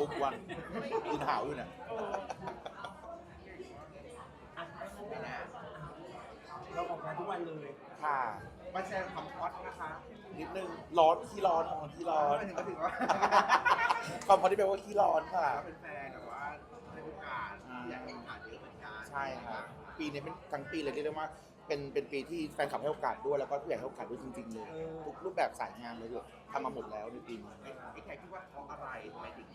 ทุกวันยืนหาวอยู่เนี่ยอะเราออกงานทุกวันเลยค่ะมาแชร์ความฮอตนะคะนิดนึงร้อนขี้ร้อนของขี้ร้อนก็ถึงก็ถือว่าความพอที่แปลว่าขี้ร้อนค่ะ เป็นแฟนแต่ว่าในโอกาสอยากเห็นผ่านเยอะเหมือนกันใช่ค่ะ ปีนี้เป็นทั้งปีเลยเรียกได้ว่าเป็นเป็นปีที่แฟนคลับให้โอกาสด้วยแล้วก็ผู้ใหญ่ให้โอกาสด้วยจริงๆเลยทุกรูปแบบสายงานเลยด้วยทำมาหมดแล้วในปีนี้ พี่แขกคิดว่าเพราะอะไรทำไมถึง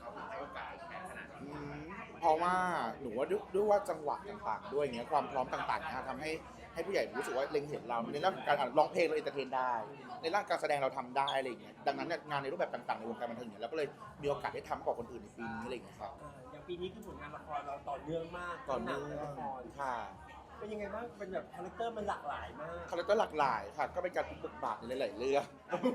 เขาถึงให้โอกาสแขกขนาดอืนี้มเพราะว่าหนูว่าด้วยด้วยว่าจังหวะต่างๆ ด้วยอย่างเงี้ยความพร้อมต่างๆนะทำให้ให้ผู้ใหญ่รู้สึกว่าเล็งเห็นเราในเรื่องของการอะร้องเพลงเราเอนเตอร์เทนได้ ในร่างการแสดงเราทำได้อะไรอย่างเงี้ยดังนั้นเนี่ยงานในรูปแบบต่างๆในวงการบันเทิงเนี่ยเราก็เลยมีโอกาสได้ทำมากกว่าคนอื่นในปีนี้อะไรอย่างเงี้ยครับอ่าอย่าง ปีนี้คือผลงานละครเราต่อเนื่องมากต่อเนื่องทั้หนังและละครค่ะเป็นยังไงบ้างเป็นแบบคาแรคเตอร์มันหลากหลายมากคาแรคเตอร์หลากหลายค่ะ ก็เป็นการพลิกบทบาทในหลายๆเรื่อง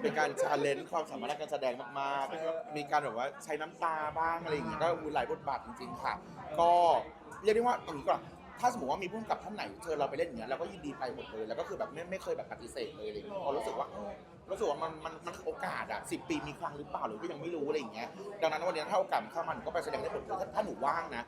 เป็นการชาเลนจ์ความสามารถในการแสดงมากๆมีการแบบว่าใช้น้ำตาบ้างอะไรอย่างเงี้ยก็มีหลายบทบาทจริงๆค่ะ ก็เรียกได้ว่าตรงนี้ก่อน ถ้าสมมติว่ามีผู้กำกับท่านไหนเชิญเราไปเล่นอย่างเงี้ยเราก็ยินดีไปหมดเลย แล้วก็คือแบบไม่ไม่เคยแบบปฏิเสธเลยอะไรอย่างเงี้ยเพราะรู้สึกว่าเออรู้สึกว่ามันมันมันโอกาสอะสิปีมีครั้งหรือเปล่าหรือก็ยังไม่รู้อะไรอย่างเงี้ยดังนั้นวันนี้ถ้าโอกาสมันเข้ามาหนูก็ไปแสดงได้หมดเลยถ้าถ้าหนูว่างนะ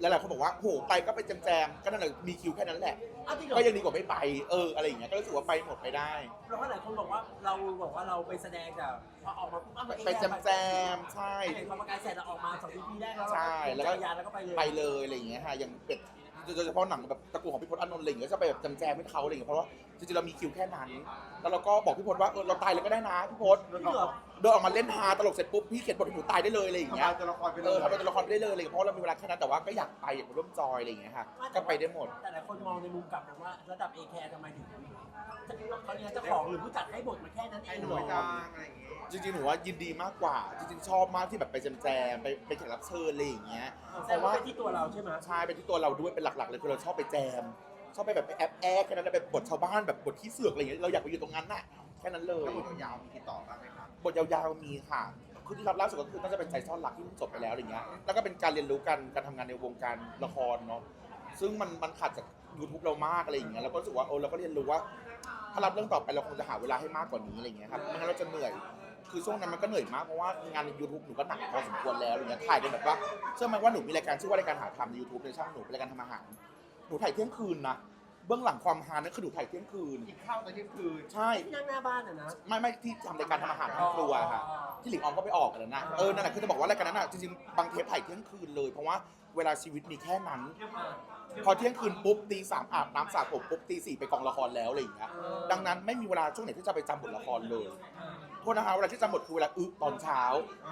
แล้วหลายคนบอกว่าโหไปก็ไปแจมๆก็นั่นแหละมีคิวแค่นั้นแหละ อ้าวจริงเหรอ ก็ยังดีกว่าไม่ไปเอออะไรอย่างเงี้ยก็รู้สึกว่าไปหมดไปได้เพราะว่าหลายคนบอกว่าเราบอกว่าเราไปแสดงแต่พอออกมาปุ๊บอ้าวมันเองไปแจมแจมๆใช่ เห็นความประกายแสงเราออกมาสองทีแรกแล้วใช่ แล้วก็ยานแล้วก็ไปเลย ไปเลยอะไรอย่างเงี้ยฮะอย่างเป็ด โดยเฉพาะหนังแบบตระกูลของพี่พจน์อานนท์อะไรอย่างเงี้ยจะไปแบบจำแจมให้เขาอะไรอย่างเงี้ยเพราะว่าจริงๆเรามีคิวแค่นั้น แล้วเราก็บอกพี่พจน์ว่าเออเราตายเลยก็ได้นะพี่พจน์จริง เหรอเดินออกมาเล่นฮาตลกเสร็จปุ๊บพี่เขียนบทให้หนูตายได้เลยอะไรอย่างทำเงี้ยลายตัวละครไปเลเอยอทำเป็นตัวละครไปได้เลยอะไรอย่างเงี้ยเพราะเรามีเวลาแค่นั้นแต่ว่าก็อยากไปอยากมาร่วมจอยอะไรอย่างเงี้ยค่ะก็ไปได้หมด แต่หลายคนมองในมุมกลับบอกว่าระดับเอแคร์ทำไมถึงเขาเรียกเจ้าของหรือผู้จัดให้บทมาแค่นั้นเอให้งหนูเหรอจ้างอะไรอย่างงี้จริงๆหนูว่ายินดีมากกว่า จริงๆชอบมากที่แบบไปแจมๆไปไปแขกรับเชิญอะไรอย่างเงี้ยแต่ว่าเป็นที่ตัวเราใช่ไหมใช่เป็นที่ตัวเราด้วยเป็นหลักๆเลยคือเราชอบไปแจม ชอบไปแบบไปแอบแอบแค่นั้นนะแบบบทชาวบ้านแบบบทขี้เสือกอะไรอย่างเงี้ยเราอยากไปอยู่ตรงนั้นน่ะแค่นั้นเลย แล้วบทยาวๆมีติดต่อบ้างไหมครั บทยาวๆมีค่ะ คือที่รับล่าสุดก็คือน่าจะเป็นใจซ่อนหลักที่เพิ่งจบไปแล้วอะไรเงี้ย แล้วก็เป็นการเรียนรู้กันการทำงานในวงการละครเนาะ ซึ่งมันมันขัดจาก YouTube เรามากอะไรอย่างเงี้ยเราก็รู้สึกว่าเออเราก็เรียนรู้ว่า ถ้ารับเรื่องต่อไปเราคงจะหาเวลาให้มากกว่านี้อะไรเงี้ยครับ ไม่งั้นเราจะเหนื่อย คือช่วงนั้นมันก็เหนื่อยมากเพราะว่างานใน YouTube หนูก็หนักพอสมควรแล้วอะไรเงี้ย ถ่ายกันแบบว่าเชื่อไหมว่าหนูมีรายการชื่อว่ารายการหาทำใน YouTube ในช่องหนูเป็นรายการทำอาหาร หนูถ่ายเที่ยงคืนนะ เบื้องหลังความฮานั่นคือหนูถ่ายเที่ยงคืน กินข้าวตอนเที่ยงคืน ใช่ ที่นั่งหน้าบ้านอะนะ ไม่ไม่ที่ทำรายการทำอาหารทำครัวค่ะที่หลิงออมก็ไปออกกันแล้วนะ เออ นั่นแหละคือจะบอกว่ารายการนั้นอะจริงๆ บางเทปถ่ายเที่ยงคืนเลย เพราะว่าเวลาชีวิตมีแค่นั้น พอเที่ยงคืนปุ๊บตีสามอาบน้ำสระผมปุ๊บตีสี่ไปกองละครแล้วอะไรอย่างเงี้ย ดังนั้นไม่มีเวลาช่วงไหนที่จะไปจำบทละครเลย โทษนะคะเวลาที่จำบทคือเวลาอึตอนเช้า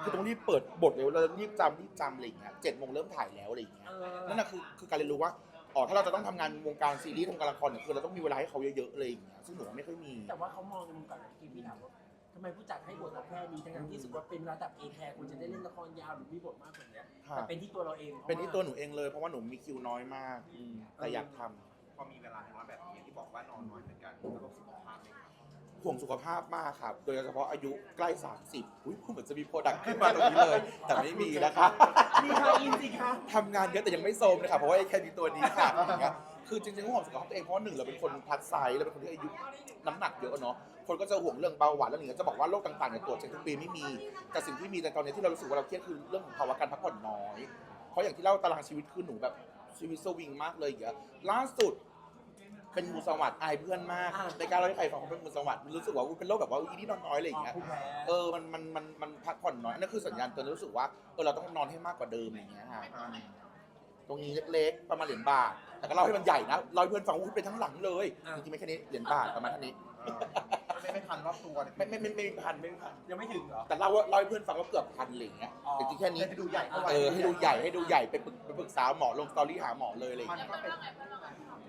คือต้องรีบเปิดบทเลยเรารีบจำรีบจำอะไรอย่างเงี้ยเจ็ดโมงเริ่มถ่ายแล้วอะไรอย่างเงี้ย นั่นแหะคือคือการเรียนรู้ว่า อ๋อถ้าเราจะต้องทำงานวงการซีรีส์ทำงานละครเนี่ยคือเราต้องมีเวลาให้เขาเยอะๆเลยอย่างเงี้ยซึ่งหนูไม่ค่อยมี แต่ว่าเขามองในมุมกลับที่พี่ถามว่าทำไมผู้จัดให้บทเราแค่นี้ทั้งๆที่รู้สึกว่าเป็นระดับเอแคร์ควรจะได้เล่นละครยาวหรือมีบทมากกว่านี้ค่ะ แต่เป็นที่ตัวเราเองเป็นที่ตัวหนูเองเลยเพราะว่าหนูมีคิวน้อยมากอืมแต่อยากทำ พอมีเวลาน้อยแบบนี้อย่างที่บอกว่านอนน้อยเหมือนกันระบบสุขภาพเลยครับ ห่วงสุขภาพมากครับ โดยเฉพาะอายุใกล้ 30อุ้ยเหมือนจะมีโปรดักต์ขึ้นมาตรงนี้เลย แต่ไม่มีนะคะมีใครอินสิคะทำงานเยอะแต่ยังไม่โซมเลยค่ะเพราะว่าไอ้แค่มีตัวนี้ค่ะอย่างเงี้ยคือจริงๆห่วงสุขภาพตัวเองเพราะว่าหนึ่งเราเป็นคนพลัดไซส์เราเป็นคนที่อายุน้ำหนักเยอะเนาะคนก็จะห่วงเรื่องเบาหวานแล้วอย่างเงี้ยจะบอกว่าโรคต่างๆเนี่ยตรวจเช็คทุกปีไม่มี แต่สิ่งที่มีในตอนนี้ที่เรารู้สึกว่าเราเครียดคือเรื่องของภาวะการพักผ่อนน้อย เพราะอย่างที่เล่าตารางชีวิตคือหนูแบบชีวิตสวิงมากเลยอย่างเงี้ยล่าสุด เป็นมูสวัสด์อายเพื่อนมากในการเล่าให้ใครฟังว่าเป็นมูสวัสด์รู้สึกว่าอุ๊ยเป็นโรคแบบว่าอีนี่นอนน้อยอะไรอย่างเงี้ยผู้แพ้เออ มัน มัน มัน มันพักผ่อนน้อยนั่นคือสัญญาณเตือนรู้สึกว่า เออ เราต้องนอนให้มากกว่าเดิมอย่างเงี้ยค่ะอืมตรงนี้เล็กๆ ประมาณเหรียญบาท แต่ก็เล่าให้มันใหญ่นะเล่าให้เพื่อนฟังว่าเป็นทั้งหลังเลยจริงๆไม่แค่นี้ เหรียญบาทประมาณเท่านี้ ไม่ไม่ทันรอบตัวเลยไม่ไม่ไม่ไม่มีพันไม่มีพัน ยังไม่ถึงเหรอ แต่เล่าว่าเล่าให้เพื่อนฟังว่าเกือบพันอะไรอย่างเงี้ย อ๋อ แต่จริงๆแค่นี้ ให้ดูใหญ่เข้าไปเออ ให้ดูใหญ่ ให้ดูใหญ่ ไปปรึกไปปรึกษาหมอลงสตอรี่หาหมอเลยอะไรอย่างมันเงี้ยก็เป็น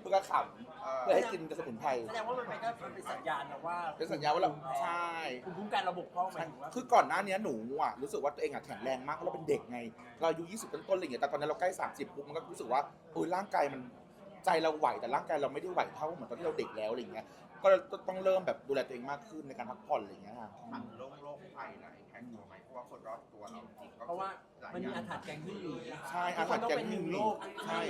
เพื่อก็ขเอ่อำ เพื่อให้กินสมุนไพร แสดงว่ามันเป็นก็มันเป็นสัญญาณนะว่าเป็นสัญญาณว่าเราใช่ ภูมิคุ้มกันระบบพ่อหมายถึงว่าคือก่อนหน้านี้หนูอะรู้สึกว่าตัวเองอะแข็งแรงมากเพราะเราเป็นเด็กไง เราอายุ20ต้นๆอะไรอย่างเงี้ยแต่ตอนนี้เราใกล้ 30ปุ๊บมันก็รู้สึกว่าเออร่างกายมันใจเราไหวแต่ร่างกายเราไม่ได้ไหวเท่าเหมือนตอนที่เราเด็กแล้วอะไรอย่างเงี้ยก็ต้องเริ่มแบบดูแลตัวเองมากขึ้นในการพักผ่อนอะไรอย่างเงี้ยค่ะถามโรคโรคภัยไหนแข็ งตัวไหมเพราะว่าคนรอบตัวเราจริงๆก็เพราะว่าหลยมันมีย่อางถรรพ์แกงที่หลีใช่อาหารแกงทุคนต้องเป็นหนึ่งพี่หโรวีคใช่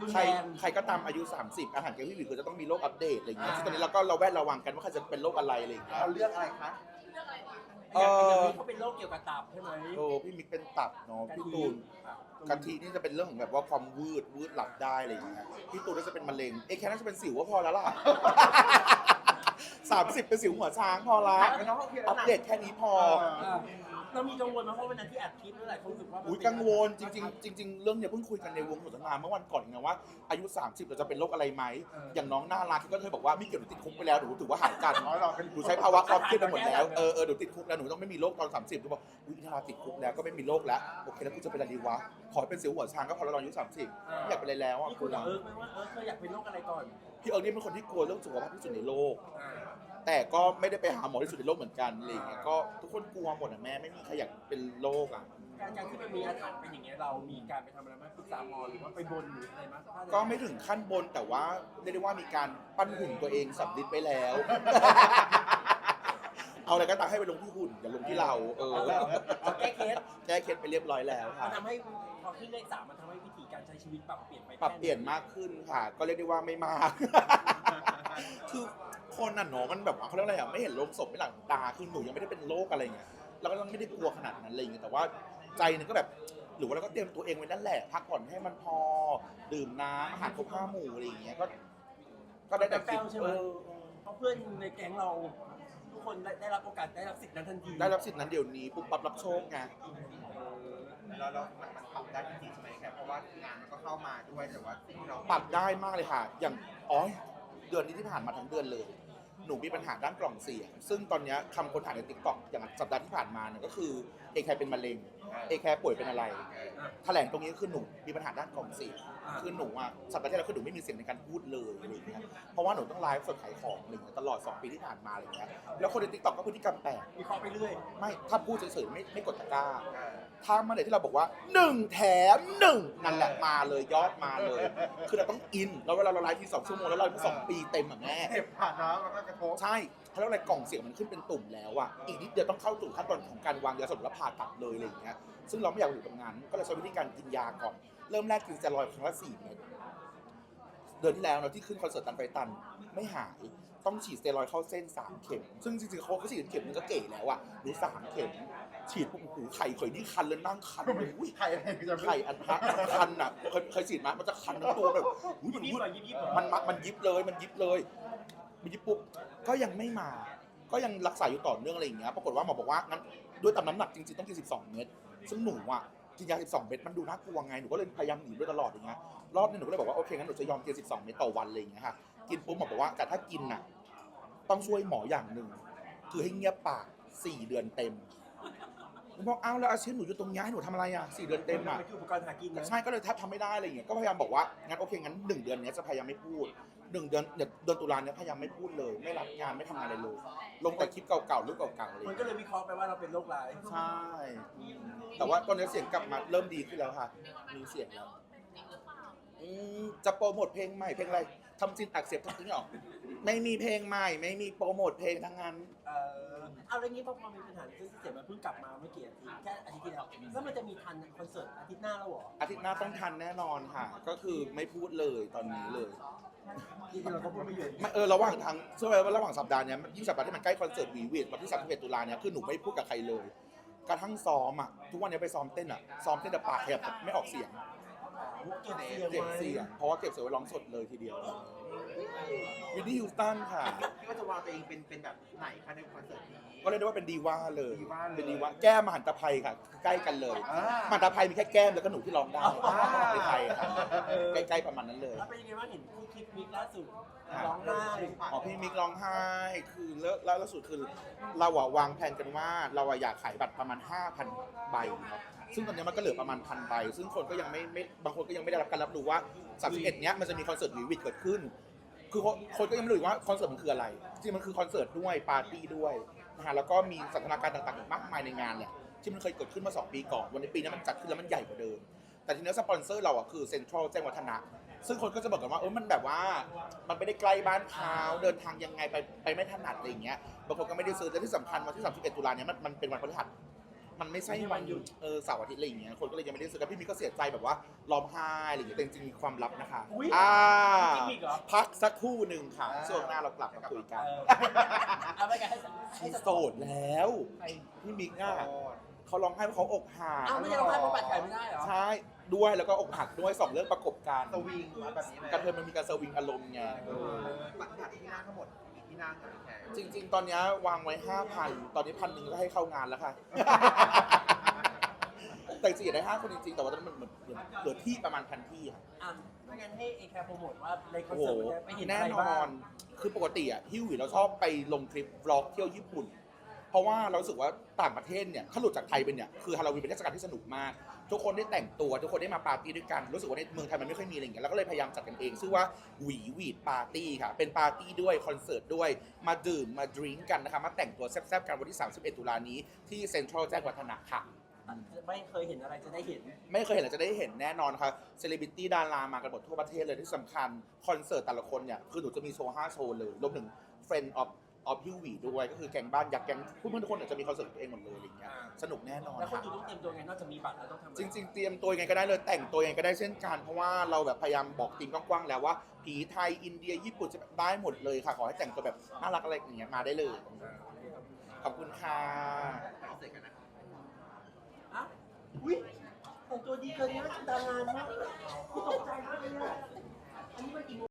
รุนใครแรงใครก็ตามอายุ 30 อาหารแกงพี่หวีคือจะต้องมีโรคอัปเดตอะไรอย่างเงี้ยอ่าซึ่งตอนนี้เราก็เราแวดระวังกันว่าใครจะเป็นโรคอะไรอะไรอย่างเงี้ยเราเลือกอะไรคะ เออย่างอนี้เขาเป็นโรคเกี่ยวกับตับใช่ไหม โอ้พี่มิกเป็นตับเนาะพี่ตูนกะทินี่จะเป็นเรื่องของแบบว่าความวืดวืดหลับได้อะไรอย่างเงี้ยพี่ตูนน่าจะเป็นมะเร็งเอ้แค่น่าจะเป็นสิวก็พอแล้วล่ะ สามสิบเป็นสิวหัวช้างพอละไม่น้องโอเคแล้อัวปนะ เดตแค่นี้พออ่าเรามีกังวลไหมเพราะวันนั้นที่อัดคลิปแล้วหลายคนรู้สึกว่ามันอุ้ยเป็นกังวลจริงๆจริง ๆ เรื่องเนี้ยเพิ่งคุยกันในวงสนทนาเมื่อวันก่อนเองนะว่าอายุ 30เราจะเป็นโรคอะไรไหมอย่างน้องน่ารักก็เคยบอกว่าไม่เกี่ยวหนูติดคุกไปแล้วหนูถือว่าหายกันน้อยเราเป็นหนูใช้ภาวะความเครียดไปหมดแล้วเออเออหนูติดคุกแล้วหนูต้องไม่มีโรคตอน 30หนูบอกอุ้ยนาราติดคุกแล้วก็ไม่มีโรคแล้วโอเคแล้วกูจะเป็นอะไรดีวะขอให้เป็นสิวหัวช้างก็พอแล้วตอนอายุ30ไม่อยากเป็นอะไรแล้วอะนี่กคุลัยวกับเอิร์กไหมว่าเอิร์กเคยอยากเป็นโรคอะไรก่อนพี่เอิร์กนี่เป็นคนที่กลัวเรื่องสุขภาพที่สุดในโลกอ่า แต่ก็ไม่ได้ไปหาหมอที่สุดในโลกเหมือนกันอะไรอย่างเงี้ยก็ทุกคนกลัวหมดอะแม่ไม่มีใครอยากเป็นโรคอะ การการที่มันมีอาถรรพ์เป็นอย่างเงี้ยเรามีการไปทำอะไรไหมปรึกษาหมอหรือว่าไปบนหรืออะไรมั้ยก็ไม่ถึงขั้นบนแต่ว่าเรียกได้ว่ามีการปั้นหุ่นตัวเองสำลิดไปแล้ว เอาอะไรก็ตามให้ไปลงที่หุ่นอย่าลงที่เรา เออเอาแก้เคสแก้เคล็ดไปเรียบร้อยแล้วมัค่ะนทำให้พ อขึ้นเลขสามมันทำให้วิธีการใช้ชีวิตปรับเปลี่ยนไปปรับเปลี่ยนมากขึ้นค่ะ ก็เรียกได้ว่าไม่มาก คือคนน่ะเนาะมันแบบว่าเขาเรียกอะไรอะไม่เห็นโลงศพไม่หลังตาคือหนูยังไม่ได้เป็นโรคอะไรเงี้ยเราก็ยังไม่ได้กลัวขนาดนั้นอะไรเงี้ยแต่ว่าใจหนึงก็แบบ หรือว่าเราก็เตรียมตัวเองไว้นั่นแหละพักผ่อนให้มันพอ ดื่มน้ำอาหารครบห้าหมู่อะไรอย่างเงี้ยก็ ก็ได้แต่คิดเออเพราะเพื่อนในแก๊งเราทุกคนได้ได้รับโอกาสได้รับสิทธิ์นั้นทันทีได้รับสิทธิ์นั้นเดี๋ยวนี้ปุ๊บปั๊บรับโชคไง แล้วเรามันมันปรับได้จริงๆใช่ไหมครับเพราะว่างานมันก็เข้ามาด้วยแต่ว่าเราปรับได้มากเลยค่ะ อย่างอ๋อเดือนนี้ที่ผ่านมาทั้งเดือนเลย หนูมีปัญหาด้านกล่องเสียง ซึ่งตอนเนี้ยคำคนถาในติ๊กต็อกอย่างสัปดาห์ที่ผ่านมาเนี่ยก็คือ เอแคร์เป็นมะเร็งเอแคร์ป่วยเป็นอะไรแถลงตรงนี้ก็คือหนูมีปัญหาด้านกล่องเสียงคือหนูอะสัปดาห์ที่แล้วคือหนูไม่มีเสียงในการพูดเลยอะไรอย่างเงี้ยเพราะว่าหนูต้องไลฟ์สดขายของอะไรอย่างเงี้ยตลอด 2 ปีที่ผ่านมาอะไรอย่างเงี้ยแล้วคนในติ๊กต็อกก็พฤติกรรมแปลกมีเคราะห์ไปเรื่อยไม่ถ้าพูดเฉยๆไม่ไม่กดตะกร้าเออถ้าเมื่อไหร่ที่เราบอกว่า1แถม1นั่นแหละมาเลยยอดมาเลย คือเราต้องอินแล้วเวลาเราไลฟ์ทีสองชั่วโมงแล้วเราสองปีเต็มอะแม่เจ็บผ่านน้ำแล้วก็กระทบใช่ เขาเรียกอะไรกล่องเสียงมันขึ้นเป็นตุ่มแล้วอะอีกนิดเดียวต้องเข้าสู่ขั้นตอนของการวางยาสลบและผ่าตัดเลยอะไรอย่างเงี้ยซึ่งเราไม่อยากอยู่ตรงนั้นก็เลยใช้วิธีการกินยาก่อน เริ่มแรกกินสเตียรอยด์ครั้งละสี่เม็ดเดือนที่แล้วเนาะที่ขึ้นคอนเสิร์ตตันไปตันไม่หายต้องฉีดสเตียรอยด์เข้าเส้นสามเข็ม ซึ่งจริงๆเขาเขาฉีดเข็มนึงก็เก๋แล้วอะหรือสามเข็ม ฉีดปุ๊บโอ้โหไข่เขยนี่คันเลยนั่งคันเลยอุ้ยใครอะไรก็จะไม่ไข่อันทะมันคันอะเคยเคยฉีดไหมมันจะคันทั้งตัวแบบอุ้ยมันยิบวุ่นหน่อยยิบยิบเหรอมันมันมันยิบเลยมันยิบเลย มันยิปุ๊บก็ยังไม่มา ก็ยังรักษาอยู่ต่อเนื่องอะไรอย่างเงี้ยปรากฏว่าหมอบอกว่างั้นด้วยตามน้ำหนักจริงๆต้องกิน 12 เม็ดซึ่งหนูอะกินยา 12 เม็ดมันดูน่ากลัวไงหนูก็เลยพยายามหนีด้วยตลอดอย่างเงี้ยรอบนี้หนูก็เลยบอกว่าโอเคงั้นหนูจะยอมกิน 12 เม็ดต่อวันอะไรอย่างเงี้ยค่ะกินปุ๊บหมอบอกว่าแต่ถ้ากินน่ะต้องช่วยหมออย่างหนึ่งคือให้เงียบปาก 4 เดือนเต็ม หนูบอกอ้าวแล้วอาชีพหนูอยู่ตรงนี้ให้หนูทำอะไรอะ4เดือนเต็มอะ มันคืออุปกรณ์หากินนะใช่ก็เลยแทบทำไม่ได้อะไรอย่างเงี้ยก็พยายามบอกว่างั้นโอเคงั้นหนึ่งเดือนเนี้ยจะพยายามไม่พูดหนึ่งเดือนเดี๋ยวเดือนตุลาเนี้ยพยายามไม่พูดเลย ไม่รับงานไม่ทำงานอะไรเลยลงแต่คลิปเก่าๆรูปเก่าๆอะไรอย่างมันก็เลยเลยวิเคราะห์ไปว่าเราเป็นโรคร้าย ใช่ แต่ว่าตอนนี้เสียงกลับมาเริ่มดีขึ้นแล้วค่ะมีเสียงแล้วอืมจะโปรโมทเพลงใหม่เพลงอะไรทำจินอักเสบทั้งนี้หรอไม่มีเพลงใหม่ ไม่มีโปรโมทเพลงทั้งนั้น เอ่อ เอาเรื่องนี้พอพอมีปัญหาซึ่งเสียมันเพิ่งกลับมาเมื่อกี่อาทิตย์แค่อาทิตย์ที่แล้วแล้วมันจะมีทันคอนเสิร์ตอาทิตย์หน้าแล้วเหรออาทิตย์หน้าต้องทันแน่นอนค่ะ ก็คือไม่พูดเลยตอนนี้เลยจริงๆเราก็พูดไม่เยอะไม่เออระหว่างทางเชื่อไหมว่าระหว่างสัปดาห์เนี้ยยิ่งสัปดาห์ที่มันใกล้คอนเสิร์ตวีวีดวันที่31ตุลาเนี้ยคือหนูไม่พูดกับใครเลย กระทั่งซ้อมอะทุกวันนี้ไปซ้อมเต้นอะซ้อมเต้นแต่ปากขยับไม่ออกเสียงเก็บเสียงเก็บไว้เสียงเพราะว่าเก็บเสียงไว้ร้องสดเลยทีเดียว วินนี่ฮิวสตันค่ะ คิดว่าจะวางตัวเองเป็นเป็นแบบไหนคะในคอนเสิร์ตนี้ ก็เรียกได้ว่าเป็นดีว่าเลย ดีว่าเลยเป็นดีว่าแก้มมหันตภัยค่ะใกล้กันเลยอ่ามหันตภัยมีแค่แก้มแล้วก็หนูที่ร้องได้อ่า ในไทยอะครับใกล้ๆประมาณนั้นเลยแล้วเป็นยังไงบ้างเห็นคู่คลิปมิกล่าสุดครับร้องไห้อ๋อพี่มิกร้องไห้คือเลิกแล้วล่าสุดคือเราอะวางแผนกันว่าเราอะอยากขายบัตรประมาณ 5,000 ใบเนาะซึ่งตอนนี้มันก็เหลือประมาณพันใบซึ่งคนก็ยังไม่ไม่บางคนก็ยังไม่ได้รับการรับรู้ว่า31เนี้ยมันจะมีคอนเสิร์ตวีวิดเกิดขึ้น คือคนคนก็ยังไม่รู้ว่าคอนเสิร์ตมันคืออะไร จริงๆมันคือคอนเสิร์ตด้วยปาร์ตี้ด้วยนะฮะแล้วก็มีสันทนาการต่างๆอีกมากมายในงานเนี่ยที่มันเคยเกิดขึ้นมา 2 ปีก่อน วันนี้ปีนี้มันจัดขึ้นแล้วมันใหญ่กว่าเดิม แต่ทีนี้สปอนเซอร์เราอะคือเซ็นทรัลแจ้งวัฒนะ ซึ่งคนก็จะบอกกันว่าเออมันแบบว่า มันไม่ได้ใกล้บ้านเขาเดินทางยังไงไปไปไม่ถนัดอะไรอย่างเงี้ย บางคนก็ไม่ได้ซื้อแต่ที่สำคัญวันที่31ตุลาเนี่ยมันมันเป็นวันพฤหัส มันไม่ใช่วันหยุดเออเสาร์อาทิตย์อะไรอย่างเงี้ยคนก็เลยยังไม่ได้ซื้อกันพี่มิกก็เสียใจแบบว่าร้องไห้อะไรอย่างเงี้ยแต่จริงๆมีความลับนะคะอุ๊ยอ่าจริงอีกเหรอ พักสักครู่หนึ่งค่ะช่วงหน้าเรากลับมาคุยกันเออเอาไปกันให้ให้พี่สโสดแล้วพี่มิกอะเขาร้องไห้เพราะเขาอกหักอ้าวไม่ใช่เราให้เพราะบัตรขายไม่ได้เหรอ ใช่ด้วยแล้วก็อกหักด้วยสองเรื่องประกบกันสวิงมาแบบนี้เลยกระเทยมันมีการสวิงอารมณ์ไง เออบัตรบัตรที่นั่งทั้งหมดมีที่ นั่งกับพี่แขกจริง ๆ ตอนเนี้ยวางไว้ห้าพันตอนนี้พันหนึ่งก็ให้เข้างานแล้วค่ะ แต่จริงๆอยากได้ห้าคนจริงๆแต่ว่าตอนนี้มันเหมือนเหมือนเหลือที่ประมาณพันที่ค่ะ อะไม่งั้นให้เอแคร์โปรโมทว่าในคอนโอ้โหเสิร์ตเนี่ยไปเห็นแน่อะไรนบ้าองน คือปกติอะฮิวหวีเราชอบไปลงทริปวล็อกเที่ยวญี่ปุ่น เพราะว่าเรารู้สึกว่าต่างประเทศเนี่ยถ้าหลุดจากไทยไปเนี่ย คือฮาโลวีนเป็นเทศกาลที่สนุกมาก ทุกคนได้แต่งตัว ทุกคนได้มาปาร์ตี้ด้วยกัน รู้สึกว่าในเมืองไทยมันไม่ค่อยมีอะไรอย่างเงี้ยแล้วก็เลยพยายามจัดกันเองชื่อว่าหวีหวีดปาร์ตี้ค่ะ เป็นปาร์ตี้ด้วยคอนเสิร์ตด้วย มาดื่มมาดริงก์กันนะคะ มาแต่งตัวแซ่บๆกันวันที่ 31 ตุลานี้ที่เซ็นทรัลแจ้งวัฒนะค่ะ ไม่เคยเห็นอะไรจะได้เห็น ไม่เคยเห็นเราจะได้เห็นแน่นอนค่ะเซเลบริตี้ดารามากันหมดทั่วประเทศเลยที่สำคัญคอนเสิร์ตแต่ละคนเนี่ยคือหนูจะมีโชว์5โชว์เลยรวมถึง Friend of of ฮิววีด้วยก็คือแก๊งบ้านยักษ์แก๊งเพื่อนๆทุกคนเนี่ยจะมีคอนเสิร์ตของตัวเองหมดเลยอะไรอย่างเงี้ยสนุกแน่นอนแล้วคนค่ะดูต้องเตรียมตัวไงนอกจากมีบัตรแล้วต้องทำอะไจริง ๆ เตรียมตัวยังไงก็ได้เลยแต่งตัวยังไงก็ได้เช่นกันเพราะว่าเราแบบพยายามบอกทีมกว้างๆแล้วว่าผีไทยอินเดียญี่ปุ่นจะได้หมดเลยค่ะขอให้แต่งตัวแบบน่ารักอะไรอย่างเงี้ยมาได้เลยขอบคุณค่ะเสร็จกันนะอะอุ้ยแต่งตัวดีเกินนะดารามากกูตกใจมากเลยอะอันนี้มันกี่โมง